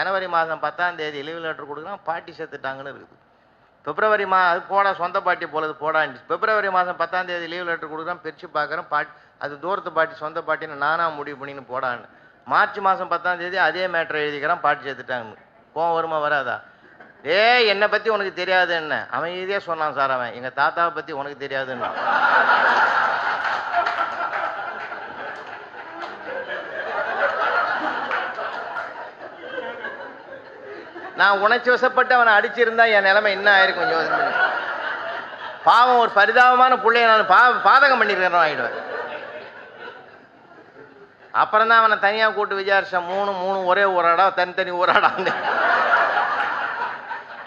ஜனவரி மாதம் பத்தாம் தேதி லீவ் லெட்டர் கொடுக்குறான் பாட்டி செத்துட்டாங்கன்னு இருக்குது. பிப்ரவரி மா அது போடா சொந்த பாட்டி போலது போடான்னு பிப்ரவரி மாதம் பத்தாம் தேதி லீவ் லெட்டர் கொடுக்குறான் பிரித்து பார்க்குறேன் பாட்டி அது தூரத்து பாட்டி சொந்த பாட்டின்னு நானா முடிவு பண்ணின்னு போடான்னு. மார்ச் மாதம் பத்தாம் தேதி அதே மேட்ரை எழுதிக்கிறான் பாட்டி செத்துட்டாங்கன்னு கோவம் வருமா வராதா? ஏய் என்னை பற்றி உனக்கு தெரியாது என்ன? அவன் இதே சொன்னான் சார் அவன். எங்கள் தாத்தாவை பற்றி உனக்கு தெரியாதுன்னு. நான் உணர்ச்சி வசப்பட்டு அவனை அடிச்சிருந்தா என் நிலைமை என்ன ஆயிருக்கும் யோசனை பாவம் ஒரு பரிதாபமான பிள்ளைய நான் பா பாதகம் பண்ணிருக்கிறோம் ஆயிடுவேன். அப்புறம் தான் அவனை தனியாக கூட்டு விசாரிச்சேன். மூணு மூணு ஒரே ஊராடா தனித்தனி ஊராடா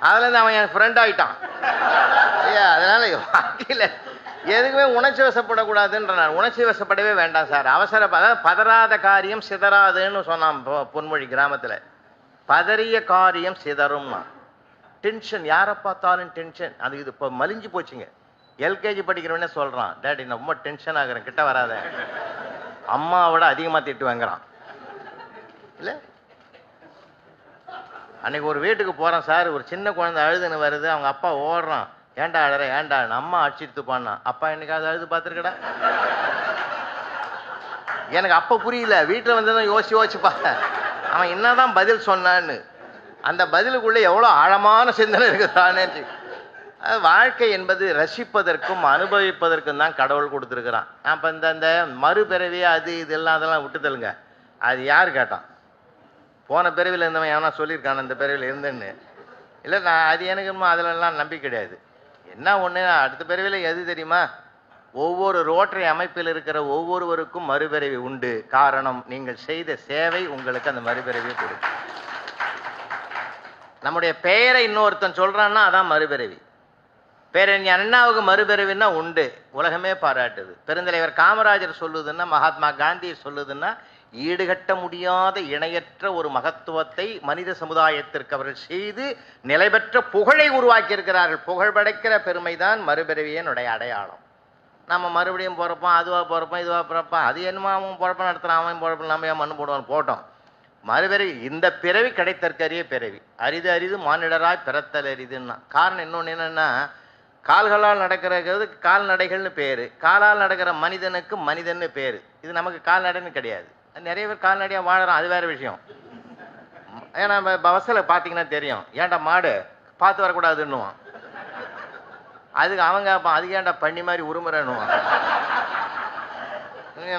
அதுலேருந்து அவன் என் ஃப்ரெண்ட் ஆகிட்டான் ஐயா அதனால வாழ்க்கையில் எதுக்குமே உணர்ச்சி வசப்படக்கூடாதுன்ற நான் உணர்ச்சி வசப்படவே வேண்டாம் சார். அவசர அதாவது பதறாத காரியம் சிதறாதுன்னு சொன்னான் பொன்மொழி கிராமத்தில். பதறிய காரியம் சிதறும்மா. டென்ஷன் யாரை பார்த்தாலும் டென்ஷன் அது இது இப்போ மலிஞ்சு போச்சுங்க. எல்கேஜி படிக்கிறவனே சொல்கிறான் டேடி நான் ரொம்ப டென்ஷன் ஆகிறேன் கிட்ட வராத. அம்மாவோட அதிகமாக திட்டு வாங்குறான். இல்லை? அன்னைக்கு ஒரு வீட்டுக்கு போகிறேன் சார் ஒரு சின்ன குழந்தை அழுதுன்னு வருது அவங்க அப்பா ஓடுறான். ஏன்டா அழுற ஏன்டா அம்மா அடிச்சிட்டு பான்னா அப்பா என்னைக்காவது அழுது பார்த்துருக்கடா? எனக்கு அப்போ புரியல வீட்டில் வந்து தான் யோசிச்சு யோசிச்சு பார்த்தேன். அவன் என்னதான் பதில் சொன்னான்னு அந்த பதிலுக்குள்ளே எவ்வளோ ஆழமான சிந்தனை இருக்குதானே அது வாழ்க்கை என்பது ரசிப்பதற்கும் அனுபவிப்பதற்கும் தான் கடவுள் கொடுத்துருக்குறான். அப்போ இந்த இந்த மறுபிறவி அது இதெல்லாம் அதெல்லாம் விட்டுதலுங்க. அது யார் கேட்டான்? போன பிறவியில் இருந்தவன் எவனா சொல்லியிருக்கான் இந்த பிறவியில் இருந்தேன்னு. இல்லை நான் அது எனக்கு அதுலலாம் அதிலெல்லாம் நம்பிக்கை கிடையாது. என்ன ஒன்று அடுத்த பிறவியில் எது தெரியுமா? ஒவ்வொரு ரோட்டரி அமைப்பில் இருக்கிற ஒவ்வொருவருக்கும் மறுபிறவி உண்டு. காரணம் நீங்கள் செய்த சேவை உங்களுக்கு அந்த மறுபிறவியை கொடுக்கும். நம்முடைய பெயரை இன்னொருத்தன் சொல்கிறான்னா அதான் மறுபிறவி பேரறிஞர் அண்ணாவுக்கு மறுபிறவின்னா உண்டு. உலகமே பாராட்டுது. பெருந்தலைவர் காமராஜர் சொல்லுதுன்னா மகாத்மா காந்தி சொல்லுதுன்னா ஈடுகட்ட முடியாத இணையற்ற ஒரு மகத்துவத்தை மனித சமுதாயத்திற்கு அவர்கள் செய்து நிலைபெற்ற புகழை உருவாக்கியிருக்கிறார்கள். புகழ் படைக்கிற பெருமைதான் மறுபிறவியனுடைய அடையாளம். நம்ம மறுபடியும் பிறப்போம் அதுவாக பிறப்போம் இதுவாக பிறப்போம். அது என்னமோ அவன் பிறப்ப நடத்துகிறான் அவன் பிறப்பு நம்ம ஏன் மண்ணு போடுவான் போட்டோம். மறுபிறவி இந்த பிறவி கிடைத்தற்கரிய பிறவி. அரிது அரிது மானிடராய் பிறத்தல் அரிதுன்னா. காரணம் இன்னொன்று என்னென்னா கால்களால் நடக்கிறது கால்நடைகள்னு பேர். காலால் நடக்கிற மனிதனுக்கு மனிதன்னு பேர். இது நமக்கு கால்நடைன்னு கிடையாது. நிறைய பேர் கால்நடையாக வாழறோம் அது வேறு விஷயம். ஏன்னா பவசில் பார்த்தீங்கன்னா தெரியும். ஏன்டா மாடு பார்த்து வரக்கூடாதுன்னுவான். அதுக்கு அவன் கேட்பான் அதுக்கு ஏன்டா பண்ணி மாதிரி உருமுறன்னுவான்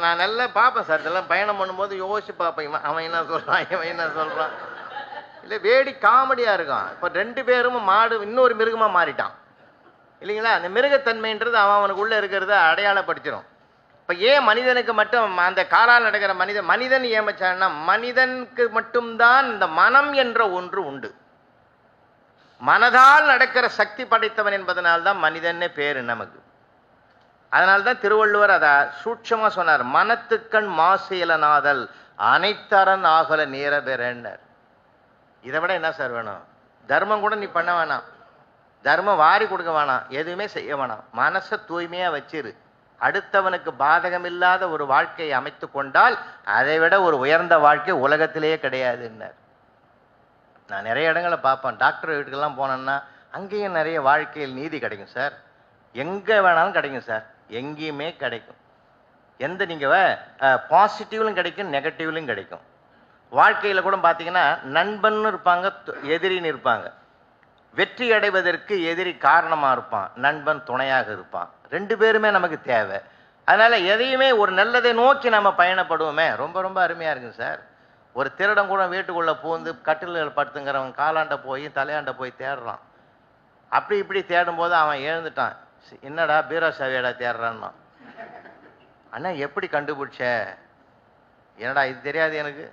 நான் நல்லா பார்ப்பேன் சார் இதெல்லாம் பயணம் பண்ணும்போது யோசிச்சு பார்ப்பேன். அவன் என்ன சொல்கிறான் இவன் என்ன சொல்கிறான் இல்லை வேடி காமெடியாக இருக்கும் இப்போ ரெண்டு பேரும் மாடு இன்னொரு மிருகமாக மாறிட்டான். இல்லைங்களா? அந்த மிருகத்தன்மைன்றது அவன் அவனுக்குள்ள இருக்கிறத அடையாளப்படுத்திடும் இப்போ ஏன் மனிதனுக்கு மட்டும் அந்த காலால் நடக்கிற மனிதன் மனிதன் ஏமச்சான்னா மனிதனுக்கு மட்டும்தான் இந்த மனம் என்ற ஒன்று உண்டு. மனதால் நடக்கிற சக்தி படைத்தவன் என்பதனால் தான் மனிதன்னே பேரு நமக்கு. அதனால்தான் திருவள்ளுவர் அதை சூட்சமாக சொன்னார். மனத்துக்கண் மாசேலனாதல் அனைத்தரன் ஆகல நேர பெறன்னர் இதை விட என்ன சார் வேணும்? தர்மம் கூட நீ பண்ண வேணாம். தர்மம் வாரி கொடுக்க வேணாம். எதுவுமே செய்ய வேணாம். மனசை தூய்மையாக வச்சிரு. அடுத்தவனுக்கு பாதகம் இல்லாத ஒரு வாழ்க்கையை அமைத்து கொண்டால் அதை விட ஒரு உயர்ந்த வாழ்க்கை உலகத்திலேயே கிடையாதுன்னர். நான் நிறைய இடங்களை பார்ப்பேன். டாக்டர் வீட்டுக்கெல்லாம் போனேன்னா அங்கேயும் நிறைய வாழ்க்கையில் நீதி கிடைக்கும் சார். எங்கே வேணாலும் கிடைக்கும் சார். எங்கேயுமே கிடைக்கும். எந்த நீங்கள் பாசிட்டிவ்லையும் கிடைக்கும் நெகட்டிவ்லையும் கிடைக்கும். வாழ்க்கையில் கூட பார்த்தீங்கன்னா நண்பன்னு இருப்பாங்க எதிரின்னு இருப்பாங்க. வெற்றி அடைவதற்கு எதிரி காரணமாக இருப்பான். நண்பன் துணையாக இருப்பான். ரெண்டு பேருமே நமக்கு தேவை. அதனால் எதையுமே ஒரு நல்லதை நோக்கி நம்ம பயணப்படுவோமே. ரொம்ப ரொம்ப அருமையாக இருக்குங்க சார். ஒரு திருடம் கூட வீட்டுக்குள்ளே பூந்து கட்டில்கள் படுத்துங்கிறவன் காலாண்ட போய் தலையாண்ட போய் தேடுறான். அப்படி இப்படி தேடும்போது அவன் எழுந்துட்டான். என்னடா பீரோ சாவியடா தேடுறான்னா? அண்ணா எப்படி கண்டுபிடிச்ச? என்னடா இது தெரியாது எனக்கு.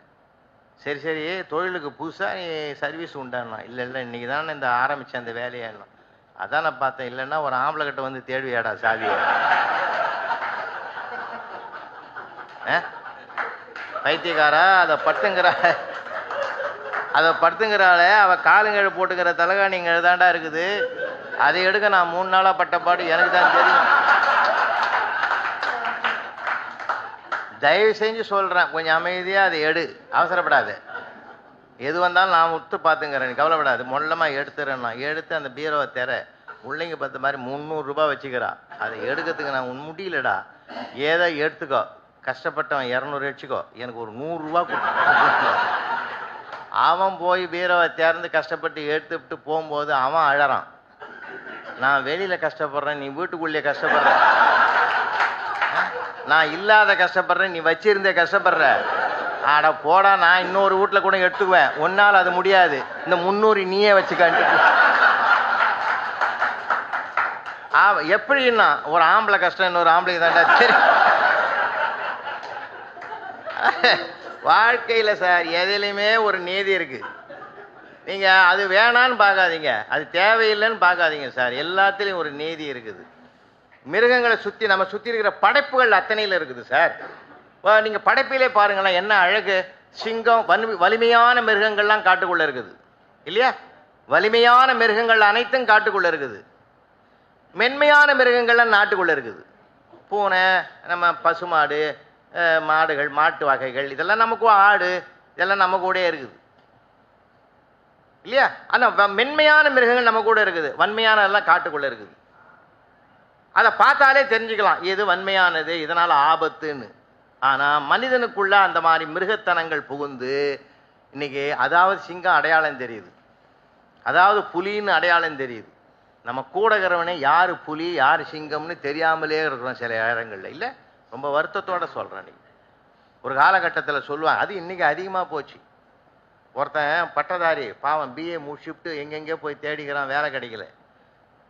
சரி சரி தொழிலுக்கு புதுசாக நீ சர்வீஸ் உண்டானா இல்லை இல்லை இன்றைக்கி தானே இந்த ஆரம்பித்தேன் அந்த வேலையை அதான் நான் பார்த்தேன். இல்லைன்னா ஒரு ஆம்பளை கிட்ட வந்து தேடுவியாடா சாவியை. ஆ? பைத்தியக்காரா? அதை பட்டுங்கிற அதை படுத்துங்கிறாளே அவள் காலுங்கழு போட்டுக்கிற தலகாணிங்க தாண்டா இருக்குது. அதை எடுக்க நான் மூணு நாளாக பட்டப்பாடு எனக்கு தான் தெரியும். தயவு செஞ்சு சொல்கிறேன் கொஞ்சம் அமைதியாக அதை எடு. அவசரப்படாது. எது வந்தாலும் நான் உத்து பார்த்துங்கிறேன் நீ கவலைப்படாது. மொல்லமாக எடுத்துறேன் நான். எடுத்து அந்த பீரோவை தர பிள்ளைங்க பார்த்த மாதிரி முந்நூறுரூபா வச்சுக்கிறா. அதை எடுக்கிறதுக்கு நான் முடியலடா. ஏதோ எடுத்துக்கோ. கஷ்டப்பட்டவன் இரநூறு வச்சுக்கோ. எனக்கு ஒரு நூறுரூவா கொடுத்து அவன் போய் பீரவை திறந்து கஷ்டப்பட்டு எடுத்துவிட்டு போகும்போது அவன் அழறான். நான் வெளியில் கஷ்டப்படுறேன் நீ வீட்டுக்குள்ளே கஷ்டப்படுற. நான் இல்லாத கஷ்டப்படுறேன் நீ வச்சிருந்தே கஷ்டப்படுற. ஆட போடா நான் இன்னொரு வீட்ல கூட எடுத்துக்குவேன். உன்னால் அது முடியாது. இந்த முன்னூறு நீயே வச்சுக்கான்ட்டு எப்படின்னா ஒரு ஆம்பளை கஷ்டம் இன்னொரு ஆம்பளைக்கு தாண்டா. சரி. வாழ்க்கையில் சார் எதுலேயுமே ஒரு நீதி இருக்குது நீங்கள் அது வேணான்னு பார்க்காதீங்க. அது தேவையில்லைன்னு பார்க்காதீங்க சார். எல்லாத்துலேயும் ஒரு நீதி இருக்குது. மிருகங்களை சுற்றி நம்ம சுற்றி இருக்கிற படைப்புகள் அத்தனையில் இருக்குது சார். நீங்கள் படைப்பிலே பாருங்களேன் என்ன அழகு. சிங்கம் வலிமை வலிமையான மிருகங்கள்லாம் காட்டுக்குள்ளே இருக்குது. இல்லையா? வலிமையான மிருகங்கள் அனைத்தும் காட்டுக்குள்ளே இருக்குது. மென்மையான மிருகங்கள்லாம் நாட்டுக்குள்ளே இருக்குது. பூனை நம்ம பசுமாடு மாடுகள் மாட்டு வகைகள் இதெல்லாம் நமக்கு ஆடு இதெல்லாம் நம்ம கூட இருக்குது. இல்லையா? ஆனால் மென்மையான மிருகங்கள் நம்ம கூட இருக்குது. வன்மையான காட்டுக்குள்ளே இருக்குது. அதை பார்த்தாலே தெரிஞ்சுக்கலாம். எது வன்மையானது இதனால் ஆபத்துன்னு. ஆனால் மனிதனுக்குள்ள அந்த மாதிரி மிருகத்தனங்கள் புகுந்து இன்னைக்கு அதாவது சிங்கம் அடையாளம் தெரியுது. அதாவது புலின்னு அடையாளம் தெரியுது. நம்ம கூட இருக்கிறவனே யார் புலி யார் சிங்கம்னு தெரியாமலே இருக்கிறோம் சில இடங்களில் இல்லை? ரொம்ப வருத்தத்தோட சொல்கிறேன் நீ ஒரு காலகட்டத்தில் சொல்லுவாங்க அது இன்னைக்கு அதிகமாக போச்சு. ஒருத்தன் பட்டதாரி பாவம் பிஏ முடிச்சுட்டு எங்கெங்கே போய் தேடிக்கிறான் வேலை கிடைக்கல.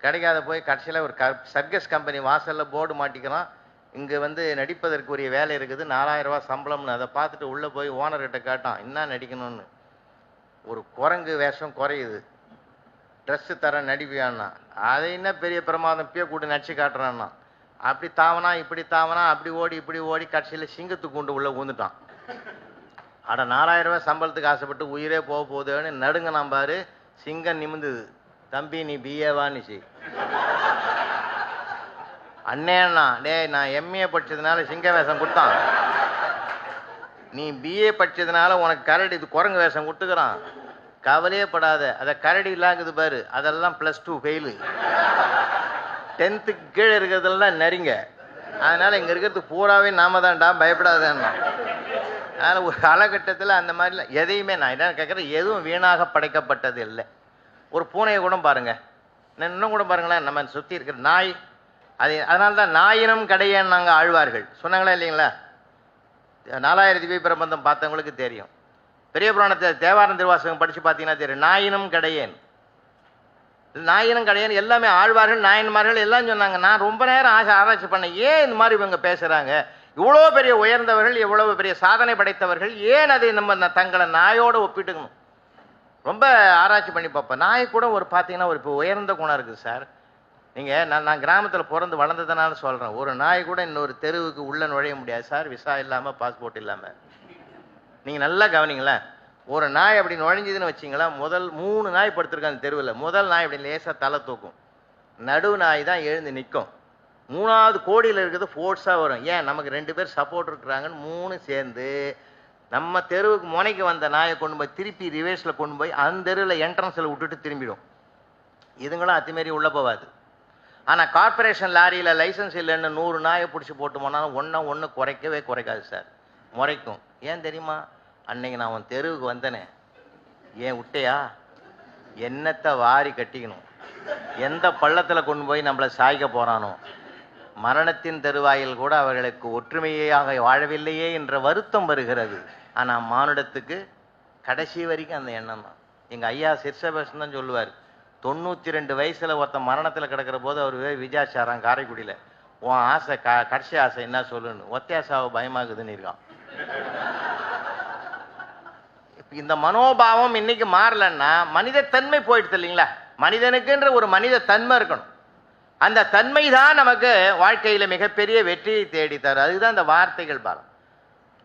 கிடைக்காத போய் கடைசியில் ஒரு க சர்க்கஸ் கம்பெனி வாசலில் போர்டு மாட்டிக்கிறான். இங்கே வந்து நடிப்பதற்குரிய வேலை இருக்குது நாலாயிரம் சம்பளம்னு அதை பார்த்துட்டு உள்ளே போய் ஓனர்கிட்ட கேட்டான் என்ன நடிக்கணும்னு? ஒரு குரங்கு வேஷம் குறையுது. ட்ரெஸ்ஸு தர நடிப்பியான்னா அதை என்ன பெரிய பிரமாதம் பிய கூட்டு நடிச்சு காட்டுறான்னா. அப்படி தாவனா இப்படி தாவனா அப்படி ஓடி இப்படி ஓடி கடைசியில் சிங்கத்துக்கு கொண்டு உள்ளே ஊந்துட்டான் அட நாலாயிரம் ரூபாய் சம்பளத்துக்கு ஆசைப்பட்டு உயிரே போக போகுதுன்னு நடுங்க பாரு சிங்கம் நிமிந்துது. தம்பி நீ பிஏவான்னுச்சு அண்ணேண்ணா டேய் நான் எம்ஏ படிச்சதுனால சிங்க வேஷம் கொடுத்தான். நீ பிஏ படிச்சதுனால உனக்கு கரடி இது குரங்கு வேஷம் கொடுத்துக்கிறான். கவலையே படாத அதை கரடி இல்லாங்குது பாரு அதெல்லாம் ப்ளஸ் டூ ஃபெயிலு டென்த்துக்கு கீழே இருக்கிறதெல்லாம் நரிங்க. அதனால் இங்கே இருக்கிறது பூராவே நாம தான்டா பயப்படாதேன்னா அதனால் ஒரு காலகட்டத்தில் அந்த மாதிரிலாம் எதையுமே நான் என்ன கேட்குறேன் எதுவும் வீணாக படைக்கப்பட்டது இல்லை. ஒரு பூனையை கூட பாருங்கள் இன்னும் கூட பாருங்களேன் நம்ம சுற்றி இருக்கிற நாய். அது அதனால தான் நாயினம் கடையன் நாங்கள் ஆழ்வார்கள். சொன்னாங்களா இல்லைங்களா? நாலாயிரத்தி திவ்ய பிரபந்தம் பார்த்தவங்களுக்கு தெரியும். பெரிய புராணத்தை தேவாரம் திருவாசகம் படித்து பார்த்தீங்கன்னா தெரியும். நாயினம் கடையேன் நாயினம் கடையன் எல்லாமே ஆழ்வார்கள் நாயன்மார்கள் எல்லாம் சொன்னாங்க நான் ரொம்ப நேரம் ஆசை ஆராய்ச்சி பண்ணேன் ஏன் இந்த மாதிரி இவங்க பேசுகிறாங்க இவ்வளோ பெரிய உயர்ந்தவர்கள் இவ்வளவு பெரிய சாதனை படைத்தவர்கள் ஏன் அதை நம்ம தங்களை நாயோடு ஒப்பிட்டுக்கணும்? ரொம்ப ஆராய்ச்சி பண்ணி பார்ப்பேன் நாய் கூட ஒரு பார்த்தீங்கன்னா ஒரு இப்போ உயர்ந்த குணம் இருக்குது சார். நீங்கள் நான் நான் கிராமத்தில் பிறந்து வளர்ந்ததுனால சொல்கிறேன் ஒரு நாய் கூட இன்னொரு தெருவுக்கு உள்ளே நுழைய முடியாது சார். விசா இல்லாமல் பாஸ்போர்ட் இல்லாமல் நீங்கள் நல்லா கவனிங்களேன். ஒரு நாய் அப்படி நுழைஞ்சதுன்னு வச்சிங்களா முதல் மூணு நாய் படுத்திருக்காங்க அந்த தெருவில். முதல் நாய் அப்படி லேசாக தலை தூக்கும். நடு நாய் தான் எழுந்து நிற்கும் மூணாவது கோடியில் இருக்கிறது ஃபோர்ஸாக வரும். ஏன்? நமக்கு ரெண்டு பேர் சப்போர்ட் இருக்கிறாங்கன்னு மூணு சேர்ந்து நம்ம தெருவுக்கு முனைக்கு வந்த நாயை கொண்டு போய் திருப்பி ரிவேர்ஸில் கொண்டு போய் அந்த தெருவில் என்ட்ரன்ஸில் விட்டுட்டு திரும்பிடும். இதுங்களும் அத்துமாரி உள்ளே போகாது. ஆனால் கார்ப்பரேஷன் லாரியில் லைசன்ஸ் இல்லைன்னு நூறு நாயை பிடிச்சி போட்டு போனாலும் ஒன்றா ஒன்று குறைக்கவே குறைக்காது சார் முறைக்கும். ஏன் தெரியுமா? அன்னைக்கு நான் உன் தெருவுக்கு வந்தனே. ஏன் விட்டையா என்னத்தை வாரி கட்டிக்கணும்? எந்த பள்ளத்தில் கொண்டு போய் நம்மளை சாய்க்க போகிறானோ மரணத்தின் தருவாயில் கூட அவர்களுக்கு ஒற்றுமையாக வாழவில்லையே என்ற வருத்தம் வருகிறது. ஆனால் மானுடத்துக்கு கடைசி வரைக்கும் அந்த எண்ணம் தான். எங்கள் ஐயா சிர்சபேஷன் தான் சொல்லுவார் தொண்ணூற்றி ரெண்டு வயசில் ஒருத்தன் மரணத்தில் கிடக்கிற போது அவர் போய் விஜயாச்சாரம் காரைக்குடியில். உன் ஆசை க கடைசி ஆசை என்ன சொல்லுன்னு? ஒத்தையாசாவை பயமாகுதுன்னு இருக்கான். இந்த மனோபாவம் இன்னைக்கு மாறலன்னா மனித தன்மை போயிடுது இல்லைங்களா? மனிதனுக்குன்ற ஒரு மனித தன்மை இருக்கணும். அந்த தன்மை தான் நமக்கு வாழ்க்கையில் மிகப்பெரிய வெற்றியை தேடித்தார் அதுதான் இந்த வார்த்தைகள் பாலம்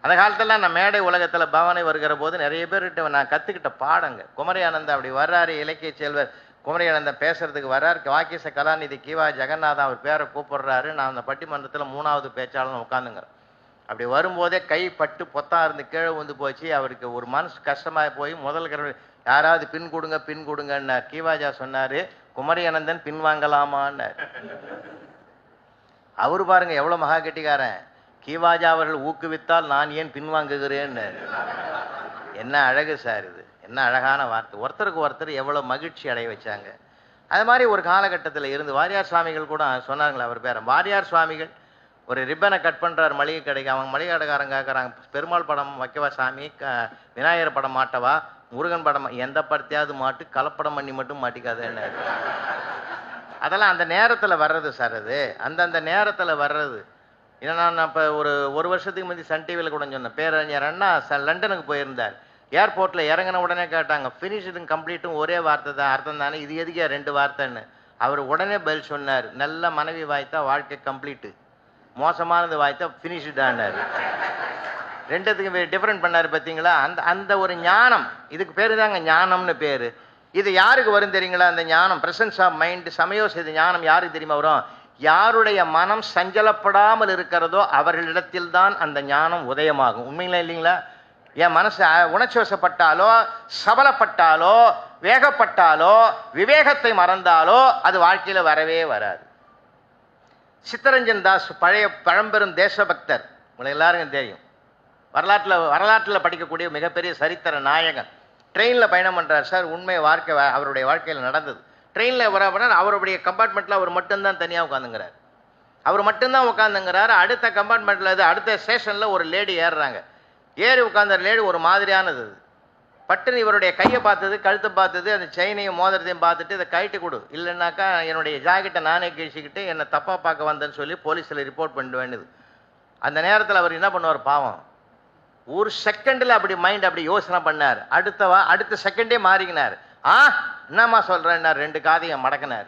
அந்த காலத்தில் நான் மேடை உலகத்தில் பவனை வருகிற போது நிறைய பேர்கிட்ட நான் கற்றுக்கிட்ட பாடங்க. குமரியானந்தா அப்படி வர்றாரு இலக்கிய செல்வர். குமரியானந்தம் பேசுறதுக்கு வர்றாரு. வாக்கிச கலாநிதி கிவா ஜெகநாதன் அவர் பேரை கூப்பிடுறாரு. நான் அந்த பட்டிமன்றத்தில் மூணாவது பேச்சாளர் உட்காந்துங்கிறேன் அப்படி வரும்போதே கை பட்டு பொத்தா இருந்து கீழே வந்து போச்சு. அவருக்கு ஒரு மனசு கஷ்டமாக போய் முதல் யாராவது பின் கொடுங்க பின் கொடுங்கன்னார். கீவாஜா சொன்னார் குமரி அனந்தன் பின் வாங்கலாமான்னார். அவர் பாருங்க எவ்வளோ மகா கெட்டிக்காரன். கீவாஜா அவர்கள் ஊக்குவித்தால் நான் ஏன் பின்வாங்குகிறேன்னு என்ன அழகு சார் இது. என்ன அழகான வார்த்தை. ஒருத்தருக்கு ஒருத்தர் எவ்வளோ மகிழ்ச்சி அடைய வச்சாங்க. அது மாதிரி ஒரு காலகட்டத்தில் இருந்து வாரியார் சுவாமிகள் கூட சொன்னாங்களே அவர் பேரை. வாரியார் சுவாமிகள் ஒரு ரிப்பனை கட் பண்ணுறாரு மளிகை கடைக்கு. அவங்க மளிகை கடைக்காரங்க கேட்குறாங்க பெருமாள் படம் வைக்கவா சாமி? க விநாயகர் படம் மாட்டவா? முருகன் படம் எந்த படத்தையாவது மாட்டு கலப்படம் பண்ணி மட்டும் மாட்டிக்காதேன்னு அதெல்லாம் அந்த நேரத்தில் வர்றது சார் அது. அந்தந்த நேரத்தில் வர்றது. ஏன்னா நான் இப்போ ஒரு ஒரு வருஷத்துக்கு முந்தி சன் டிவியில் கூட சொன்னேன் பேரறிஞர் அண்ணா ச லண்டனுக்கு போயிருந்தார். ஏர்போர்ட்டில் இறங்கின உடனே கேட்டாங்க ஃபினிஷ்டும் கம்ப்ளீட்டும் ஒரே வார்த்தை தான் அர்த்தம் தானே? இது எதுக்கே ரெண்டு வார்த்தைன்னு? அவர் உடனே பதில் சொன்னார் நல்ல மனைவி வாய்த்தா வாழ்க்கை கம்ப்ளீட்டு மோசமானது வாய்த்தா ஃபினிஷ்டான்னாரு ரெண்டுத்துக்கும் டிஃப்ரெண்ட் பண்ணாரு பார்த்தீங்களா அந்த அந்த ஒரு ஞானம் இதுக்கு பேர் தாங்க ஞானம்னு பேர். இது யாருக்கு வரும் தெரியுங்களா? அந்த ஞானம் பிரசன்ஸ் ஆஃப் மைண்ட் சமயோசித ஞானம் யாருக்கு தெரியுமா வரும்? யாருடைய மனம் சஞ்சலப்படாமல் இருக்கிறதோ அவர்களிடத்தில் தான் அந்த ஞானம் உதயமாகும். உண்மைங்களா இல்லைங்களா? என் மனசு உணர்ச்சிவசப்பட்டாலோ சபலப்பட்டாலோ வேகப்பட்டாலோ விவேகத்தை மறந்தாலோ அது வாழ்க்கையில் வரவே வராது. சித்தரஞ்சன் தாஸ் பழைய பழம்பெரும் தேசபக்தர். உங்களுக்கு எல்லாருக்கும் தெரியும். வரலாற்றில் வரலாற்றில் படிக்கக்கூடிய மிகப்பெரிய சரித்திர நாயகன். ட்ரெயினில் பயணம் பண்ணுறார் சார். உண்மை வாழ்க்கை அவருடைய வாழ்க்கையில் நடந்தது. ட்ரெயினில் வர அவருடைய கம்பார்ட்மெண்ட்டில் அவர் மட்டும்தான் தனியாக உட்காந்துங்கிறார் அவர் மட்டும்தான் உட்காந்துங்கிறாரு அடுத்த கம்பார்ட்மெண்ட்டில் இது அடுத்த ஸ்டேஷனில் ஒரு லேடி ஏறுறாங்க. ஏறி உட்காந்த லேடி ஒரு மாதிரியானது அது. பட்டுன்னு இவருடைய கையை பார்த்தது கழுத்தை பார்த்தது அந்த செயினையும் மோதிரத்தையும் பார்த்துட்டு இதை கழட்டி கொடு. இல்லைன்னாக்கா என்னுடைய ஜாக்கெட்டை நானே கிழிச்சிக்கிட்டு என்னை தப்பாக பார்க்க வந்தேன்னு சொல்லி போலீஸில் ரிப்போர்ட் பண்ணிட்டு வேண்டியது. அந்த நேரத்தில் அவர் என்ன பண்ணுவார் பாவம். ஒரு செகண்டில் அப்படி மைண்ட் அப்படி யோசனை பண்ணார். அடுத்தவா அடுத்த செகண்டே மாறிக்கினார். ஆ என்னம்மா சொல்கிறேன்னார் ரெண்டு காதையும் மடக்கினார்.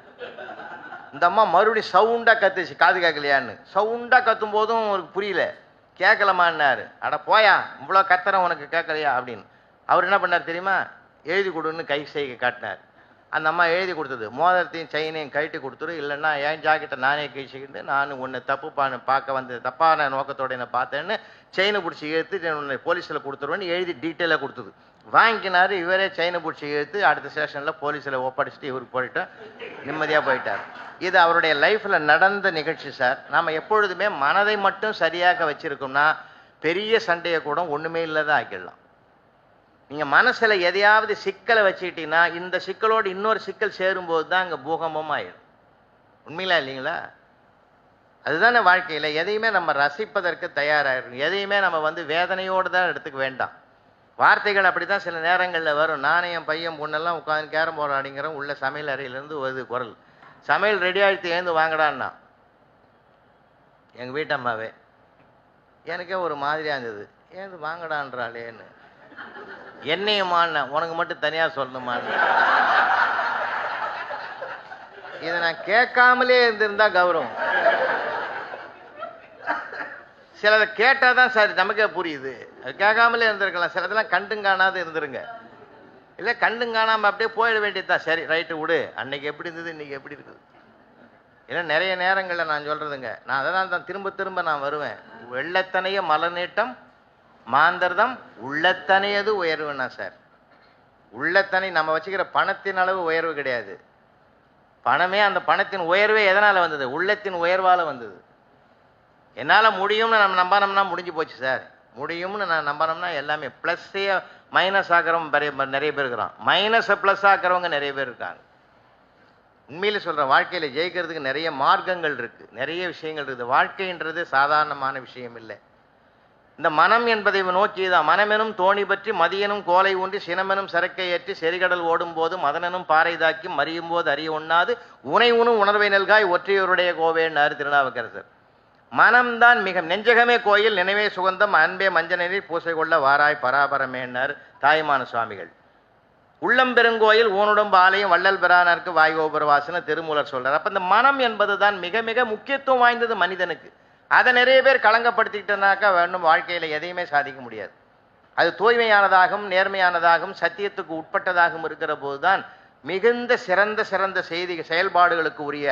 இந்த அம்மா மறுபடியும் சவுண்டாக கத்துச்சு. காது கேட்கலையான்னு. சவுண்டாக கத்தும் போதும் அவருக்கு புரியல. கேட்கலமான்னாரு. அட போயா இவ்வளோ கத்துறேன் உனக்கு கேட்கலையா? அப்படின்னு. அவர் என்ன பண்ணார் தெரியுமா? எழுதி கொடுன்னு கை செய்க காட்டினார். அந்த அம்மா எழுதி கொடுத்தது. மோதிரத்தையும் செயினையும் கழட்டி கொடுத்துரு. இல்லைன்னா என் ஜாக்கெட்டை நானே கழிச்சுக்கிட்டு நான் உன்னை தப்பு பார்க்க வந்து தப்பான நோக்கத்தோட என்ன பார்த்தேன்னு செயினை பிடிச்சி இழுத்து உன்னை போலீஸில் கொடுத்துருவேன்னு எழுதி டீட்டெயிலாக கொடுத்தது. வாங்கினார் இவரே செயினை பிடிச்சி இழுத்து அடுத்த ஸ்டேஷனில் போலீஸில் ஒப்படைச்சிட்டு இவருக்கு போயிட்டோம் நிம்மதியாக போயிட்டார். இது அவருடைய லைஃப்பில் நடந்த நிகழ்ச்சி சார். நாம் எப்பொழுதுமே மனதை மட்டும் சரியாக வச்சுருக்கோம்னா பெரிய சண்டையை கூட ஒன்றுமே இல்லாத ஆக்கிடலாம். நீங்கள் மனசில் எதையாவது சிக்கலை வச்சுக்கிட்டீங்கன்னா இந்த சிக்கலோடு இன்னொரு சிக்கல் சேரும்போது தான் அங்கே பூகம்பம் ஆயிடும் உண்மையிலா இல்லைங்களா? அதுதானே வாழ்க்கையில். எதையுமே நம்ம ரசிப்பதற்கு தயாராகிடும் எதையுமே நம்ம வந்து வேதனையோடு தான் எடுத்துக்க வேண்டாம். வார்த்தைகள் அப்படி தான் சில நேரங்களில் வரும். நானே என் பையன் பொண்ணெல்லாம் உட்காந்து கேரம் போர்டு ஆடிங்கிறோம் உள்ள சமையல் அறையிலேருந்து வருது குரல். சமையல் ரெடி ஆகிடுத்து ஏந்து வாங்கடான்னா. எங்கள் வீட்டம்மாவே எனக்கே ஒரு மாதிரியாக இருந்தது. ஏந்து வாங்கடான்றாளேன்னு. என்னையுமான்னு உனக்கு மட்டும் தனியாக சொல்லணுமான்னு இதை நான் கேட்காமலே இருந்திருந்தா கௌரவம். சிலதை கேட்டால் தான் சார் நமக்கே புரியுது. அது கேட்காமலே இருந்திருக்கலாம். சிலதெல்லாம் கண்டும் காணாது இருந்துருங்க. இல்லை கண்டும் காணாமல் அப்படியே போயிட வேண்டியதுதான் சரி ரைட்டு விடு. அன்னைக்கு எப்படி இருந்தது இன்னைக்கு எப்படி இருக்குது? இல்லை நிறைய நேரங்களில் நான் சொல்கிறதுங்க நான் அதனால் தான் திரும்ப திரும்ப நான் வருவேன். வெள்ளத்தனைய மலநீட்டம் மாந்தர்தம் உள்ளத்தனையது உயர்வுன்னா சார். உள்ளத்தனை நம்ம வச்சுக்கிற பணத்தின் அளவு உயர்வு கிடையாது. பணமே அந்த பணத்தின் உயர்வே எதனால் வந்தது? உள்ளத்தின் உயர்வால் வந்தது. என்னால் முடியும்னு நம்ம நம்பினோம்னா முடிஞ்சு போச்சு சார். முடியும்னு நான் நம்பினோம்னா எல்லாமே ப்ளஸ்ஸே மைனஸ் ஆக்கிறவங்க நிறைய நிறைய பேர் இருக்கிறான் மைனஸை ப்ளஸ் ஆக்கிறவங்க நிறைய பேர் இருக்காங்க. உண்மையில் சொல்கிறேன் வாழ்க்கையில் ஜெயிக்கிறதுக்கு நிறைய மார்க்கங்கள் இருக்குது நிறைய விஷயங்கள் இருக்குது வாழ்க்கைன்றது சாதாரணமான விஷயம் இல்லை. இந்த மனம் என்பதை நோக்கி தான். மனமெனும் தோணி பற்றி மதியனும் கோலை ஊன்றி சினமெனும் சரக்கை ஏற்றி செறிகடல் ஓடும் போது மதனனும் பாறை தாக்கி மறியும் போது அறிய உண்ணாது. உனை உணும் உணர்வை நல்காய் ஒற்றையோருடைய கோவேன்னாரு திருநாவுக்கரசர். மனம்தான் மிக நெஞ்சகமே கோயில் நினைவே சுகந்தம் அன்பே மஞ்சனில் பூசை கொள்ள வாராய் பராபரமேன்னார் தாய்மான சுவாமிகள். உள்ளம் பெருங்கோயில் ஊனுடம்பு ஆலயம் வள்ளல் பிரானருக்கு வாய்கோபுரவாசன திருமூலர் சொல்றார். அப்ப இந்த மனம் என்பது தான் மிக மிக முக்கியத்துவம் வாய்ந்தது மனிதனுக்கு. அதை நிறைய பேர் களங்கப்படுத்திக்கிட்டனாக்கா வேணும் வாழ்க்கையில் எதையுமே சாதிக்க முடியாது. அது தூய்மையானதாகவும் நேர்மையானதாகவும் சத்தியத்துக்கு உட்பட்டதாகவும் இருக்கிற போதுதான் மிகுந்த சிறந்த சிறந்த செய்தி செயல்பாடுகளுக்கு உரிய